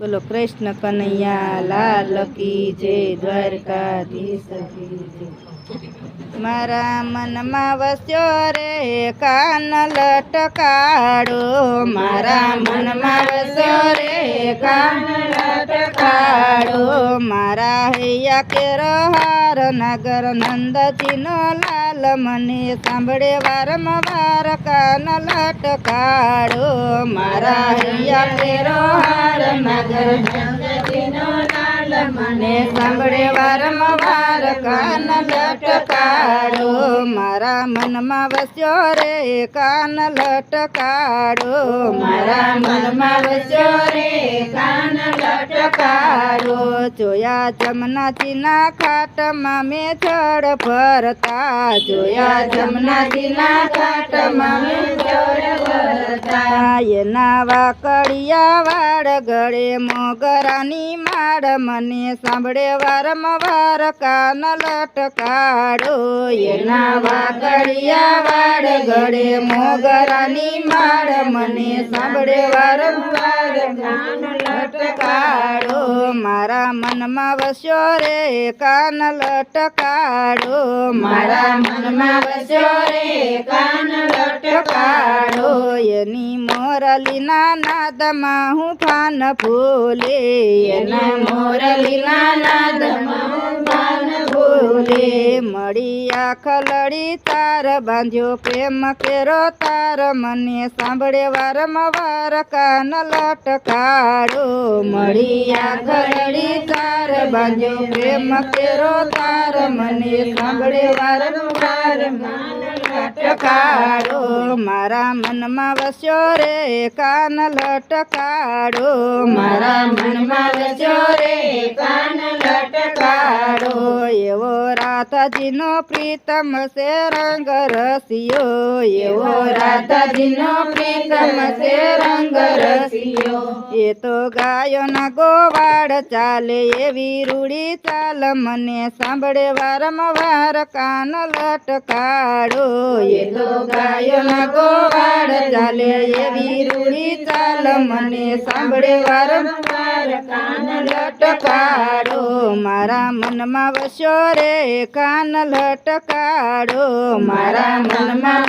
બોલો, કૃષ્ણ કનૈયા, લાલ કી જય, દ્વારકાધીશ મારા મનમાં વસ્યો રે, કાન લટકાડો. મારા મનમાં વસ્યો રે, કાન લટકાડો. મારા હૈયા કે રહાર નગર નંદજીનો લાલ, મને સાંભળે વારંવાર કાન લટકાડો. મારા હૈયા કે હાર નગર નંદજીનો લાલ મને સાંભળે વારંવાર કાન લટકાડો. મારા મનમાં વસ્યો રે, કાન લટકાડો. મારા મનમાં વસ્યો રે, કાન લટકાડો. જોયા જમનાજીના ખાટમાં મેં જળ ભરતા. જોયા જમનાજીના ખાટમાં મેં જળ ભરતા. એના વાકડિયા વાળ ગળે મોગરાની માળ મને સાંભળે વારંવાર કાન લટકાડો? એના વાકડિયા વાડ ઘડે મોગરાની માળ મને સાંભળે વારંવાર કાન લટકાડો. મારા મનમાં વસ્યો રે, કાન લટકાડો. મારા મનમાં વસ્યો રે, કાન લટકાડો. એની મોરલીના નાદમાં હું ફાન ફૂલે એના મોરલીના નાદમાં હું ફાન મળી આખ લડી તાર બાંધ્યો, પ્રેમ કેરો તાર. મને સાંભળે વારંવાર કાન લટકાડો. મળી આખ બાંધ્યો પ્રેમ કેરો તાર, મને સાંભળે વારંવાર લટકાડો. મારા મનમાં વસ્યો રે, કાન લટકાડો. મારા મનમાં વસ્યો રે, કાન રાધાજીનો પ્રીતમ છે રંગ રસિયો એવો રાધાજીનો પ્રીતમ છે રંગ રસિયો એ તો ગાયોના ગોવાડ ચાલે એવી રૂડી ચાલ મને સાંભળે વારંવાર કાન લટકાડો એ તો ગાયોના ગોવાડ ચાલે એવી રૂડી ચાલ મને સાંભળે વારંવાર કાન લટકાડો. મારા મનમાં વસ્યો રે કાન લટકાડો. મારા મનમાં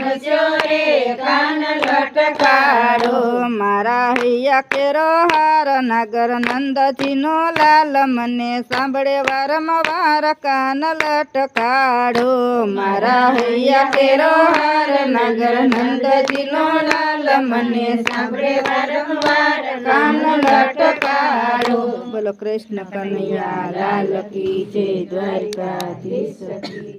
લટકાડો મારા હૈયા કેરો હાર, નગર નંદજીનો લાલ, મને સાંભળે વારંવાર કાન લટકાડો. મારા હૈયા કેરો હાર, નગર નંદજીનો લાલ, મને સાંભળે વારંવાર કાન લટકાડો. બોલો કૃષ્ણ કનૈયા, લાલ કી જય દ્વારકાધીશ.